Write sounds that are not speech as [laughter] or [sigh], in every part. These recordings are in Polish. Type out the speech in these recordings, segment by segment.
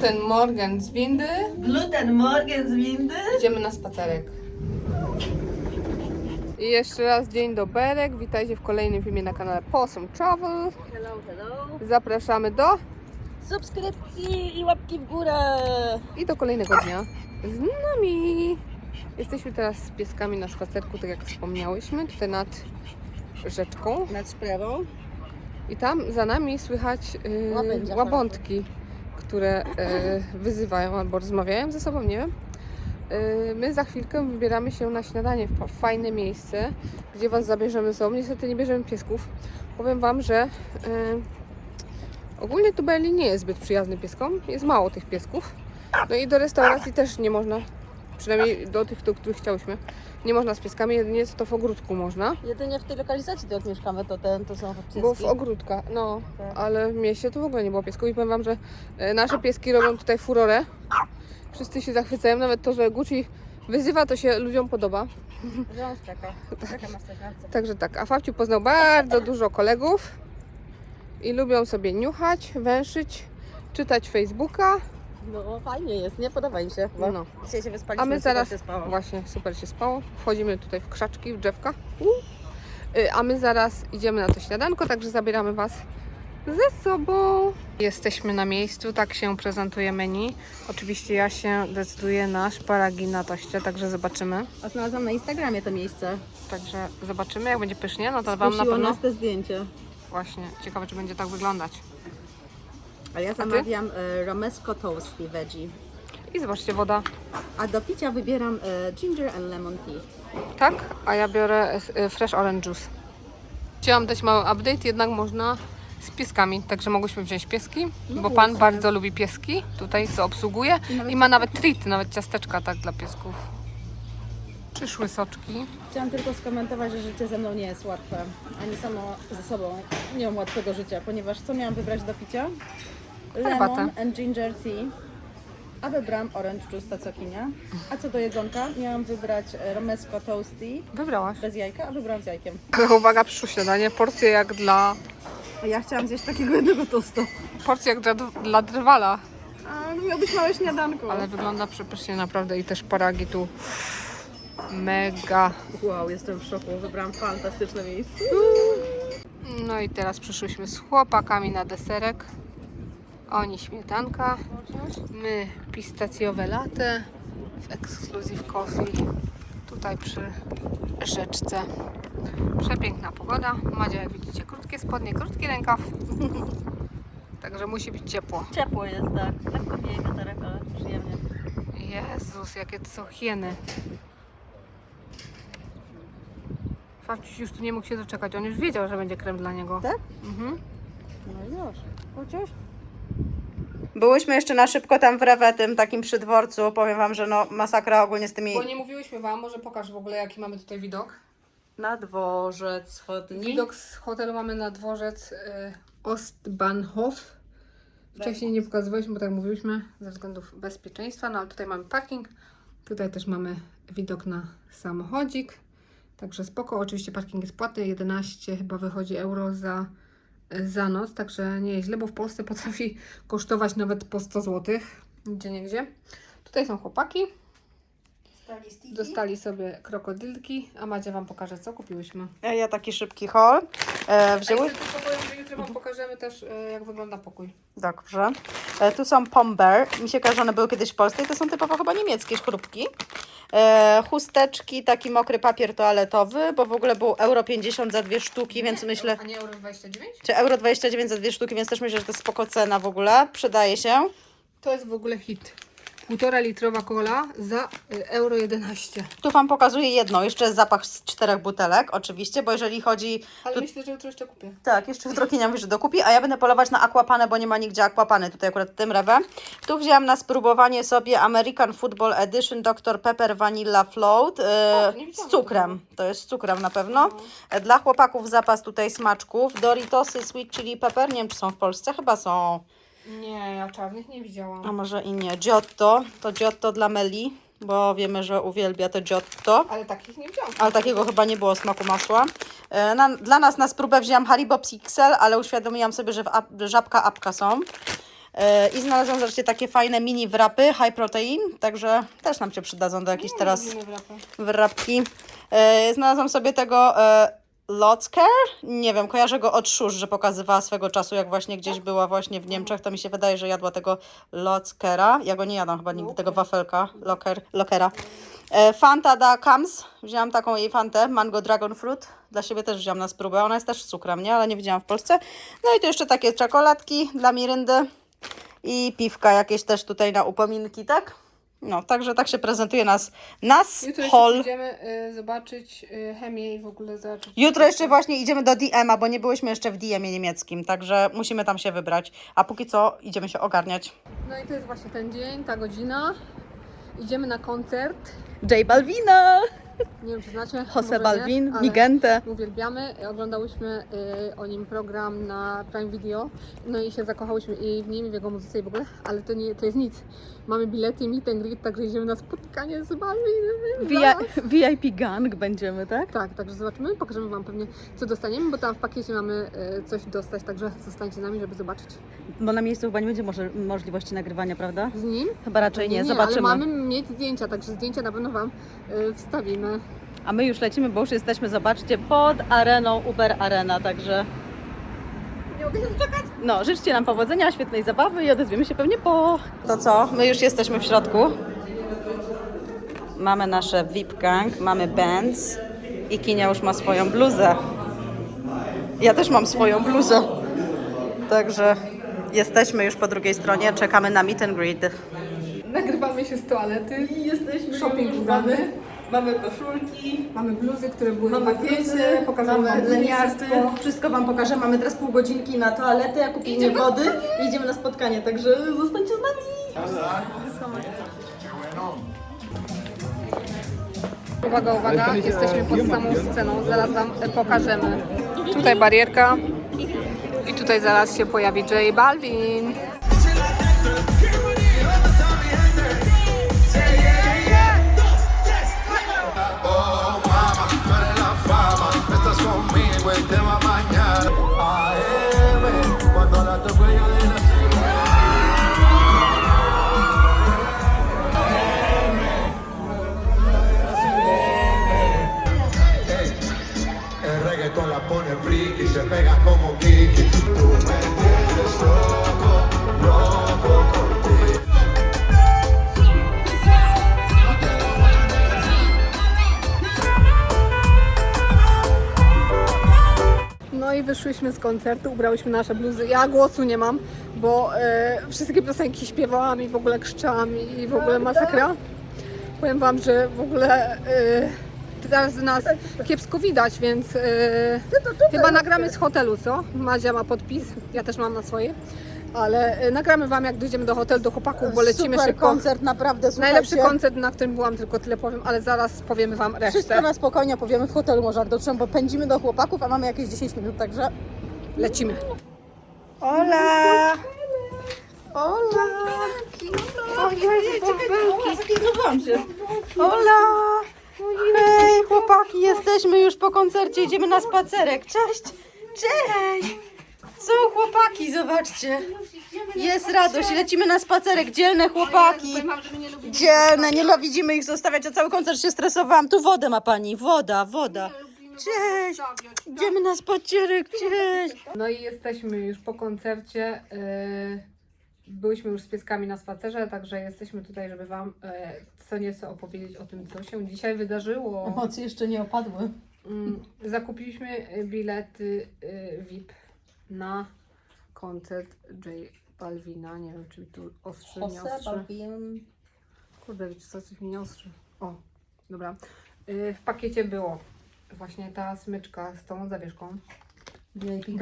Guten Morgen z windy. Gluten Morgen z windy. Idziemy na spacerek. I jeszcze raz dzień doberek. Witajcie w kolejnym filmie na kanale Possum Travel. Hello, hello. Zapraszamy do Subskrypcji i łapki w górę. i do kolejnego dnia z nami. Jesteśmy teraz z pieskami na spacerku, tak jak wspomniałyśmy, tutaj nad rzeczką. Nad sprawą. I tam za nami słychać yy, Łabędzia łabądki, które yy, wyzywają albo rozmawiają ze sobą, nie wiem. Yy, my za chwilkę wybieramy się na śniadanie w fa- fajne miejsce, gdzie Was zabierzemy ze sobą. Niestety nie bierzemy piesków. Powiem Wam, że yy, ogólnie tu Berlin nie jest zbyt przyjazny pieskom. Jest mało tych piesków. No i do restauracji też nie można, przynajmniej do tych, do których chciałyśmy. Nie można z pieskami, jedynie to w ogródku można. Jedynie w tej lokalizacji, gdzie mieszkamy, to, ten, to są pieski. Bo w ogródka, no, Tak. ale w mieście to w ogóle nie było piesków i powiem Wam, że e, nasze pieski robią tutaj furorę. Wszyscy się zachwycają, nawet to, że Gucci wyzywa, to się ludziom podoba. Wiąż czeka. Czeka na stażarce. Także tak, a Fabciu poznał bardzo dużo kolegów i lubią sobie niuchać, węszyć, czytać Facebooka. No fajnie jest, nie podoba się. No. Dzisiaj się wyspaliśmy, A my zaraz, się spało. właśnie, super się spało. Wchodzimy tutaj w krzaczki, w drzewka. Y, A my zaraz idziemy na to śniadanko, także zabieramy Was ze sobą. Jesteśmy na miejscu, tak się prezentuje menu. Oczywiście ja się decyduję na szparagi na toście, także zobaczymy. A znalazłam na Instagramie to miejsce. Także zobaczymy, jak będzie pysznie, no to Wam na pewno nas te zdjęcie. właśnie ciekawe, czy będzie tak wyglądać. A ja zamawiam e, romesco toasty veggie. I zobaczcie, woda. A do picia wybieram e, ginger and lemon tea. Tak, a ja biorę y, fresh orange juice. Chciałam dać mały update, jednak można z pieskami, także mogłyśmy wziąć pieski, No bo pan właśnie. bardzo lubi pieski, tutaj co obsługuje I nawet i ma nawet treat, nawet ciasteczka tak dla piesków. Przyszły soczki. Chciałam tylko skomentować, że życie ze mną nie jest łatwe. Ani samo ze sobą nie mam łatwego życia, ponieważ co miałam wybrać do picia? Herbatę. Lemon and ginger tea. A wybrałam orange juice tacokinia. A co do jedzonka? Miałam wybrać e, romesco toasty Wybrałaś. bez jajka, a wybrałam z jajkiem. Uwaga, przyszło śniadanie, porcje jak dla, A ja chciałam zjeść takiego jednego tosta. porcje jak dla, dla drwala, A no miał być małe śniadanko. ale wygląda przepysznie naprawdę i też paragi tu mega. Wow, jestem w szoku. Wybrałam fantastyczne miejsce. No i teraz przyszłyśmy z chłopakami na deserek. Oni śmietanka, my pistacjowe latte w Exclusive Coffee. Tutaj przy rzeczce. Przepiękna pogoda. Madzia, jak widzicie, krótkie spodnie, krótki rękaw. [laughs] Także musi być ciepło. Ciepło jest, tak. Lekko wieje wiaterek, ale przyjemnie. Jezus, jakie to są hieny. Fabciuś już tu nie mógł się doczekać. On już wiedział, że będzie krem dla niego. Tak? Mhm. No już. Chociaż? Byłyśmy jeszcze na szybko tam w Rewe, tym takim przy dworcu. Powiem Wam, że no masakra ogólnie z tymi... Bo nie mówiłyśmy Wam, może pokaż w ogóle jaki mamy tutaj widok. Na dworzec chodni. Widok z hotelu mamy na dworzec y, Ostbahnhof. Wcześniej nie pokazywaliśmy, bo tak mówiliśmy, ze względów bezpieczeństwa, no ale tutaj mamy parking. Tutaj też mamy widok na samochodzik. Także spoko. Oczywiście parking jest płatny, 11 chyba wychodzi euro za, za noc, także nie jest źle, bo w Polsce [laughs] potrafi kosztować nawet po 100 zł. Gdzie nie gdzie. Tutaj są chłopaki. Dostali sobie krokodylki, a Madzia Wam pokaże, co kupiłyśmy. Ja taki szybki haul. E, wzięły... A tylko powiem, że jutro Wam pokażemy też, e, jak wygląda pokój. Dobrze. E, tu są Pomber. Mi się kojarzy, one były kiedyś w Polsce i to są typowo chyba niemieckie szkrupki. E, chusteczki, taki mokry papier toaletowy, bo w ogóle był euro 50 za dwie sztuki, więc myślę... A nie euro 29? Czy euro 29 za dwie sztuki, więc też myślę, że to jest spoko cena w ogóle. Przydaje się. To jest w ogóle hit. Półtora litrowa cola za y, euro 11. Tu Wam pokazuję jedną, jeszcze jest zapach z czterech butelek, oczywiście, bo jeżeli chodzi... Ale Tu, myślę, że jutro jeszcze kupię. tak, jeszcze jutro Kinia mówi, że dokupi, a ja będę polować na aquapanę, bo nie ma nigdzie aquapany, tutaj akurat tym rewę. Tu wzięłam na spróbowanie sobie American Football Edition Dr. Pepper Vanilla Float e, O, z cukrem. To jest z cukrem na pewno. E, Dla chłopaków zapas tutaj smaczków. Doritosy Sweet Chili Pepper, nie wiem czy są w Polsce, chyba są. Nie, ja czarnych nie widziałam. A może i nie. Giotto, to Giotto dla Meli, bo wiemy, że uwielbia to Giotto. Ale takich nie widziałam. Ale takiego chyba nie było smaku masła. E, Na, dla nas na spróbę wzięłam Haribo Pixel, ale uświadomiłam sobie, że w ap, żabka apka są. E, I znalazłam, zobaczcie, takie fajne mini wrapy, high protein, także też nam się przydadzą do jakichś teraz wrapki. E, znalazłam sobie tego e, Lotzker, nie wiem, kojarzę go od Szusz, że pokazywała swego czasu, jak właśnie gdzieś była właśnie w Niemczech, to mi się wydaje, że jadła tego Lotzkera. Ja go nie jadłam chyba nigdy, tego wafelka, locker, lockera. E, Fanta da Kams, wzięłam taką jej fantę, Mango Dragon Fruit, dla siebie też wzięłam na spróbę, ona jest też z cukrem, nie? Ale nie widziałam w Polsce. No i tu jeszcze takie czekoladki dla Miryndy i piwka jakieś też tutaj na upominki, tak? No, także tak się prezentuje nas, nas Jutro pójdziemy y, zobaczyć y, chemię i w ogóle zobaczyć. Jutro jeszcze właśnie idziemy do DM-a, bo nie byłyśmy jeszcze w DM-ie niemieckim, także musimy tam się wybrać. A póki co idziemy się ogarniać. No i to jest właśnie ten dzień, ta godzina. Idziemy na koncert. J Balvina, Nie wiem, czy znacie. Jose nie, Balvin, ale Migente. Uwielbiamy. Oglądałyśmy y, o nim program na Prime Video. No i się zakochałyśmy i w nim, i w jego muzyce i w ogóle. Ale to nie to jest nic. Mamy bilety, meet and greet, także idziemy na spotkanie z Balvinem. VIP gang będziemy, tak? Tak, także zobaczymy, pokażemy Wam pewnie co dostaniemy, bo tam w pakiecie mamy y, coś dostać, także zostańcie z nami, żeby zobaczyć Bo na miejscu chyba nie będzie może, możliwości nagrywania, prawda? z nim. Chyba raczej nie, Ale zobaczymy. mamy mieć zdjęcia, także zdjęcia na pewno Wam y, wstawimy. A my już lecimy, bo już jesteśmy, zobaczcie, pod areną Uber Arena, także... Nie mogę się doczekać. No, życzcie nam powodzenia, świetnej zabawy i odezwiemy się pewnie po... To co? My już jesteśmy w środku. Mamy nasze VIP gang, mamy bands i Kinia już ma swoją bluzę. Ja też mam swoją bluzę. Także jesteśmy już po drugiej stronie, czekamy na meet and greet. Nagrywamy się z toalety. Jesteśmy Shopping udany. Mamy koszulki, Mamy bluzy, które były mamy w pakiecie. bluzy, Pokażemy mamy Wam leniarty. wszystko. Wszystko Wam pokażę. Mamy teraz pół godzinki na toaletę, ja kupienie wody i idziemy na spotkanie, także zostańcie z nami. Uwaga, uwaga, jesteśmy pod samą sceną, zaraz Wam e, pokażemy. Tutaj barierka i tutaj zaraz się pojawi J Balvin. Wyszłyśmy z koncertu, ubrałyśmy nasze bluzy. Ja głosu nie mam, bo e, wszystkie piosenki śpiewałam i w ogóle krzyczałam i w ogóle masakra. Powiem Wam, że w ogóle e, teraz nas kiepsko widać, więc e, chyba nagramy z hotelu, co? Madzia ma podpis, ja też mam na swoje. Ale e, nagramy Wam, jak dojdziemy do hotelu, do chłopaków, bo lecimy Super szybko. koncert, naprawdę, słuchajcie. Najlepszy koncert, na którym byłam, tylko tyle powiem, ale zaraz powiemy Wam Wszystko resztę. na spokojnie opowiemy w hotelu może dotrzemy, bo pędzimy do chłopaków, a mamy jakieś 10 minut, także... Lecimy. Hola! Hola! Ojej, czekaj, zakietowałam się. Hola! Hej, chłopaki, jesteśmy już po koncercie, idziemy na spacerek. Cześć! Cześć! Są chłopaki, zobaczcie. Jest radość, lecimy na spacerek, dzielne chłopaki. Dzielne, nie widzimy ich zostawiać, a cały koncert się stresowałam. Tu wodę ma pani, woda, woda. Cześć! Idziemy na spacerek, cześć! No i jesteśmy już po koncercie. Yy, byłyśmy już z pieskami na spacerze, także jesteśmy tutaj, żeby Wam yy, co nieco opowiedzieć o tym, co się dzisiaj wydarzyło. Emocje jeszcze nie opadły. Mm, zakupiliśmy bilety yy, VIP na koncert J Balvina. Nie wiem, czy mi tu ostrzy, nie ostrzy. Kurde, wiecie co, coś mi nie ostrzy. O, dobra. Yy, w pakiecie było właśnie ta smyczka z tą zawieszką.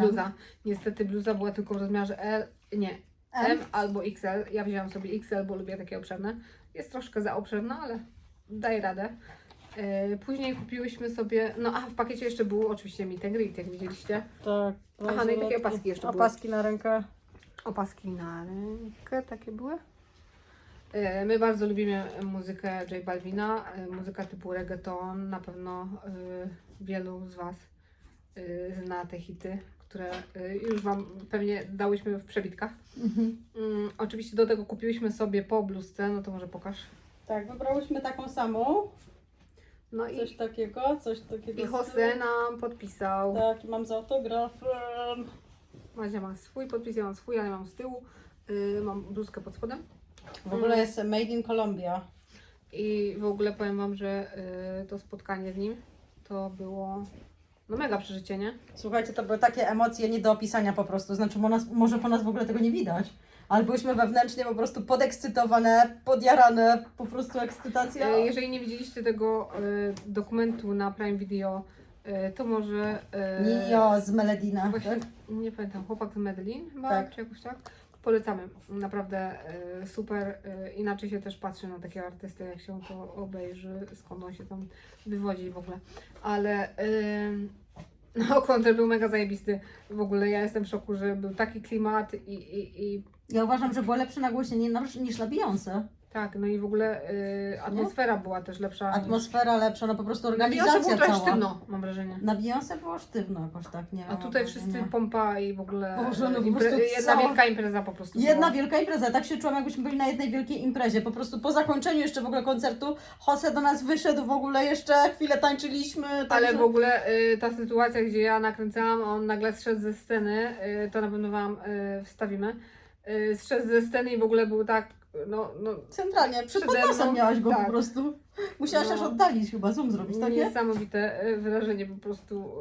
Bluza. Niestety bluza była tylko w rozmiarze L, nie, M, albo XL. Ja wzięłam sobie XL, bo lubię takie obszerne. Jest troszkę za obszerna, ale daje radę. Yy, później kupiłyśmy sobie, no a w pakiecie jeszcze był oczywiście meet and greet, jak widzieliście. Tak. Aha, no i takie opaski jeszcze były. Opaski na rękę. Opaski na rękę takie były. E, My bardzo lubimy muzykę J Balvina, e, muzyka typu reggaeton. Na pewno wielu z Was zna te hity, które y, już Wam pewnie dałyśmy w przebitkach. Mhm. Mm, oczywiście do tego kupiłyśmy sobie po bluzce, no to może pokaż. Tak, wybrałyśmy taką samą. No i, Coś takiego, coś takiego. i Jose nam podpisał. Tak, i mam z autografem. Madzia ma swój podpis, ja mam swój, ale mam z tyłu. Y, mam bluzkę pod spodem. W ogóle jest made in Colombia. I w ogóle powiem Wam, że y, to spotkanie z nim to było no mega przeżycie, nie? Słuchajcie, to były takie emocje nie do opisania po prostu. Znaczy, nas, może po nas w ogóle tego nie widać. Ale byliśmy wewnętrznie po prostu podekscytowane, podjarane, po prostu ekscytacja. Y, jeżeli nie widzieliście tego y, dokumentu na Prime Video, y, to może... y, Nio z Meledina. Właśnie, Tak? nie pamiętam, chłopak z Medellin chyba, Tak. czy jakoś tak. Polecamy, naprawdę y, super. Y, inaczej się też patrzy na takiego artystę, jak się to obejrzy, skąd on się tam wywodzi w ogóle. Ale y, no, [laughs] koncert był mega zajebisty. W ogóle ja jestem w szoku, że był taki klimat i, i, i Ja uważam, że było lepsze nagłośnienie niż- niż na Beyoncé. tak, no i w ogóle y, atmosfera była też lepsza. Atmosfera lepsza, no po prostu Na Beyoncé organizacja było trochę cała. sztywno, mam wrażenie. Na Beyoncé było sztywno jakoś tak, nie A tutaj nie. wszyscy pompa i w ogóle Boże, no po impre- prostu jedna cała- wielka impreza po prostu Jedna była. wielka impreza, tak się czułam jakbyśmy byli na jednej wielkiej imprezie, po prostu po zakończeniu jeszcze w ogóle koncertu Jose do nas wyszedł w ogóle jeszcze, chwilę tańczyliśmy, Ale także- w ogóle y, ta sytuacja, gdzie ja nakręcałam, a on nagle zszedł ze sceny, y, to na pewno Wam y, wstawimy. Y, zszedł ze sceny i w ogóle był tak, no, no Centralnie, przed podnosem miałaś go tak. po prostu. Musiałaś No. aż oddalić chyba, zoom zrobić, tak nie? niesamowite y, wyrażenie po prostu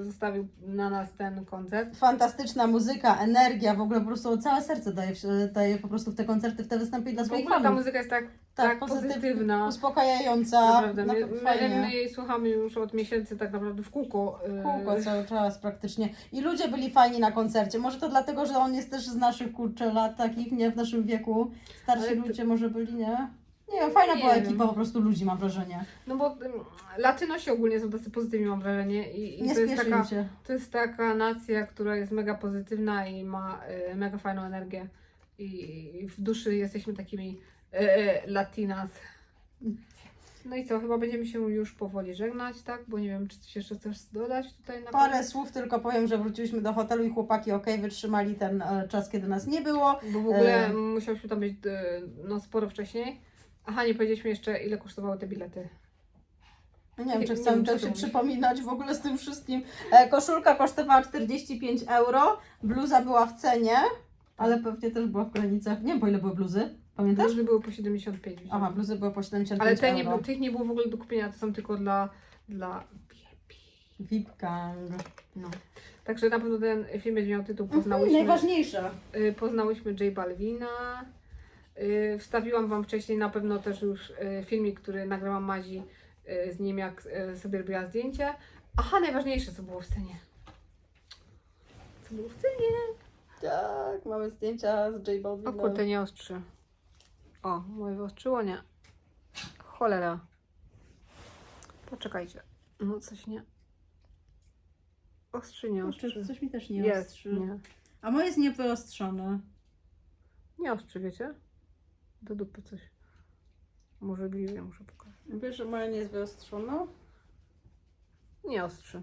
y, zostawił na nas ten koncert. Fantastyczna muzyka, energia, w ogóle po prostu całe serce daje, w- daje po prostu w te koncerty, w te występy dla W swoich ogóle ta fanów. muzyka jest tak, tak, pozytywna, pozytywna. Uspokajająca, Naprawdę, na- my, my, fajnie. my jej słuchamy już od miesięcy tak naprawdę w kółko. y, Kółko cały czas praktycznie. I ludzie byli fajni na koncercie. Może to dlatego, że on jest też z naszych kurczę lat takich, nie w naszym wieku. Starsi Ale to- ludzie może byli, nie? Nie wiem, fajna Nie była wiem. ekipa po prostu ludzi, mam wrażenie. No bo ym, Latynosi ogólnie są tacy pozytywni mam wrażenie i, i Nie to jest taka się. To jest taka nacja, która jest mega pozytywna i ma y, mega fajną energię. I, I w duszy jesteśmy takimi y, y, latinas. No i co, chyba będziemy się już powoli żegnać, tak? Bo nie wiem, czy coś jeszcze chcesz dodać tutaj na Parę słów tylko powiem, że wróciliśmy do hotelu i chłopaki ok, wytrzymali ten e, czas, kiedy nas nie było. Bo w ogóle E. musiałyśmy tam być y, no, sporo wcześniej. Aha, nie powiedzieliśmy jeszcze, ile kosztowały te bilety. Nie wiem, czy chcemy to się przypominać w ogóle z tym wszystkim. E, koszulka kosztowała 45 euro, bluza była w cenie, ale pewnie też była w granicach. Nie wiem, po ile były bluzy. Pamiętasz? Bluzy były po 75. Aha, bluzy były po 75 Ale te nie, euro. tych nie było w ogóle do kupienia, to są tylko dla, dla VIP. Gang. No. Także na pewno ten film będzie miał tytuł Mhm, Poznałyśmy, najważniejsze. y, poznałyśmy J Balvina. Y, wstawiłam Wam wcześniej na pewno też już y, filmik, który nagrałam Mazi y, z nim, jak sobie robiła zdjęcie. Aha, najważniejsze, co było w scenie. Co było w scenie? Tak, mamy zdjęcia z J O Balvinem. kurde, nie ostrzy. O, moje wyostrzyło, nie. Cholera. Poczekajcie. No coś nie. Ostrzy, nie ostrzy. Kurczę, coś mi też nie Jest, ostrzy. nie. A moje jest niewyostrzone. Nie ostrzy, wiecie? Do dupy coś. Może bliżej muszę pokazać. Wiesz, że moje nie jest wyostrzone? Nie ostrzy.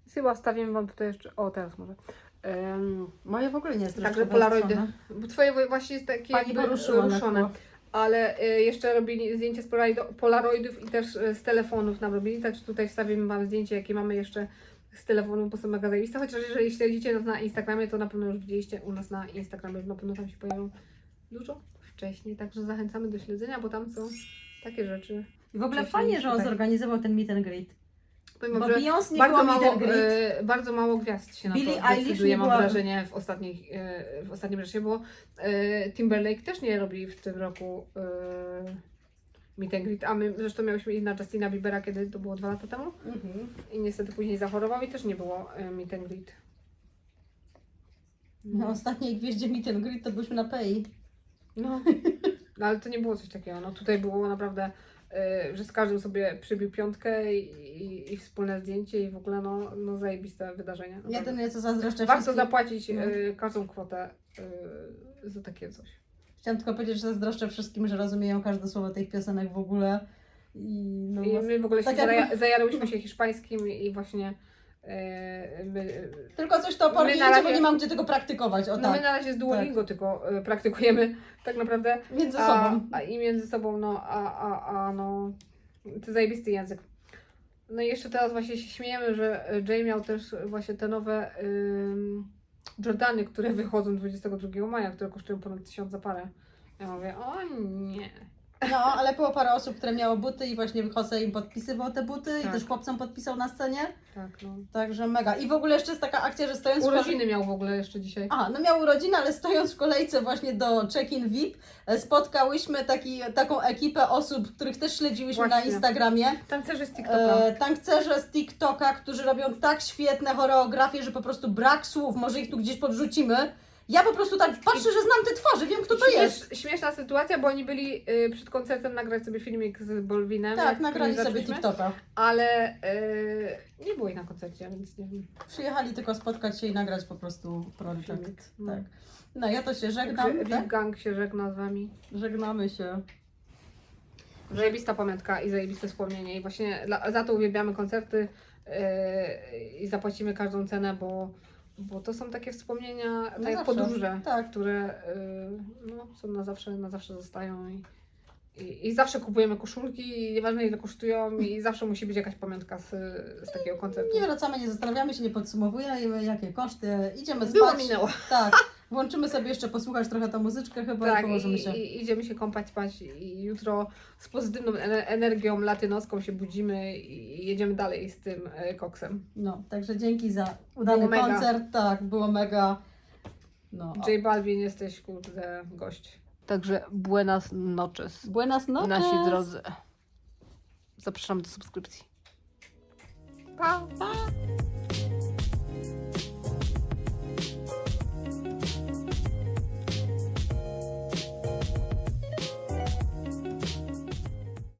Więc Chyba wstawimy Wam tutaj jeszcze. O, teraz może. Um, Moje w ogóle nie jest także polaroidy. Bo Twoje wo- właśnie jest takie Pani jakby poruszyła ruszone. Ale y, jeszcze robili zdjęcie z polaroidów i też y, z telefonów nam robili. Także tutaj wstawimy Wam zdjęcie, jakie mamy jeszcze z telefonu, bo są mega zajebiste. Chociaż jeżeli śledzicie nas na Instagramie, to na pewno już widzieliście u nas na Instagramie. Na pewno tam się pojawią dużo wcześniej. Także zachęcamy do śledzenia, bo tam są takie rzeczy. I w ogóle Wcześniej fajnie, że on tutaj. zorganizował ten meet and greet. Powiem Bo wam, że Beyoncé nie bardzo było meet mało, and greet. e, bardzo mało gwiazd się na Billie to Eilish decyduje, nie mam była- wrażenie, w, ostatnich, e, w ostatnim czasie, bo e, Timberlake też nie robi w tym roku e, meet and greet, a my zresztą miałyśmy iść na Justina Biebera, kiedy to było dwa lata temu Mhm. i niestety później zachorował i też nie było e, meet and greet. Na ostatniej gwieździe meet and greet to byliśmy na PEI. No, no ale to nie było coś takiego. No tutaj było naprawdę, y, że z każdym sobie przybił piątkę i, i, i wspólne zdjęcie i w ogóle no, no zajebiste wydarzenie. naprawdę. Jedynie co zazdroszczę Warto wszystkim- zapłacić No. y, każdą kwotę y, za takie coś. Chciałam tylko powiedzieć, że zazdroszczę wszystkim, że rozumieją każde słowo tych piosenek w ogóle. I no I my w ogóle tak się jakby- zaja- zajarałyśmy się hiszpańskim i właśnie my, Tylko coś to na idzie, bo razie- nie mam gdzie tego praktykować. O no tak. my na razie z Duolingo tylko e, praktykujemy [laughs] tak naprawdę. Między A, sobą. a i między sobą, no, a, a, a no, to zajebisty język. No i jeszcze teraz właśnie się śmiejemy, że Jay miał też właśnie te nowe ym, Jordany, które wychodzą 22 maja, które kosztują ponad 1000 za parę. Ja mówię, o nie. No, ale było parę osób, które miało buty i właśnie Jose im podpisywał te buty i Tak. też chłopcom podpisał na scenie. Tak, no. Także mega. I w ogóle jeszcze jest taka akcja, że stojąc w kole- Urodziny miał w ogóle jeszcze dzisiaj. A, no miał urodziny, ale stojąc w kolejce właśnie do check-in VIP, e, spotkałyśmy taki, taką ekipę osób, których też śledziłyśmy na Właśnie. Instagramie. Tancerze z TikToka. E, tankcerze z TikToka, którzy robią tak świetne choreografie, że po prostu brak słów, może ich tu gdzieś podrzucimy. Ja po prostu tak patrzę, że znam te twarze, wiem kto to jest. Śmiesz, śmieszna sytuacja, bo oni byli y, przed koncertem nagrać sobie filmik z Bolwinem. Tak, jak nagrali sobie zaczęliśmy, TikToka. Ale y, nie było na koncercie, więc nie wiem. Przyjechali tylko spotkać się i nagrać po prostu projekt. Filmik, no. Tak. No ja to się Także żegnam. VIP Tak? Gang się żegna z wami. Żegnamy się. Zajebista pamiątka i zajebiste wspomnienie. I właśnie dla, za to uwielbiamy koncerty yy, i zapłacimy każdą cenę, bo, bo to są takie wspomnienia, tak jak zawsze. podróże, Tak. które yy, no, są na zawsze, na zawsze zostają. I, i, I zawsze kupujemy koszulki, i nieważne ile kosztują, i [laughs] zawsze musi być jakaś pamiątka z, z takiego koncertu. Nie wracamy, nie zastanawiamy się, nie podsumowujemy jakie koszty. Idziemy spać. Było minęło. Tak. [laughs] Włączymy sobie jeszcze posłuchać trochę tą muzyczkę chyba i Tak, położymy i, się. i idziemy się kąpać, spać i jutro z pozytywną ene- energią latynoską się budzimy i jedziemy dalej z tym e, koksem. No, także dzięki za udany Było mega. koncert. Tak, było mega. No. J Balvin, jesteś kurde gość. Także buenas noches, Buenas noches. nasi drodzy. Zapraszam do subskrypcji. Pa! Pa.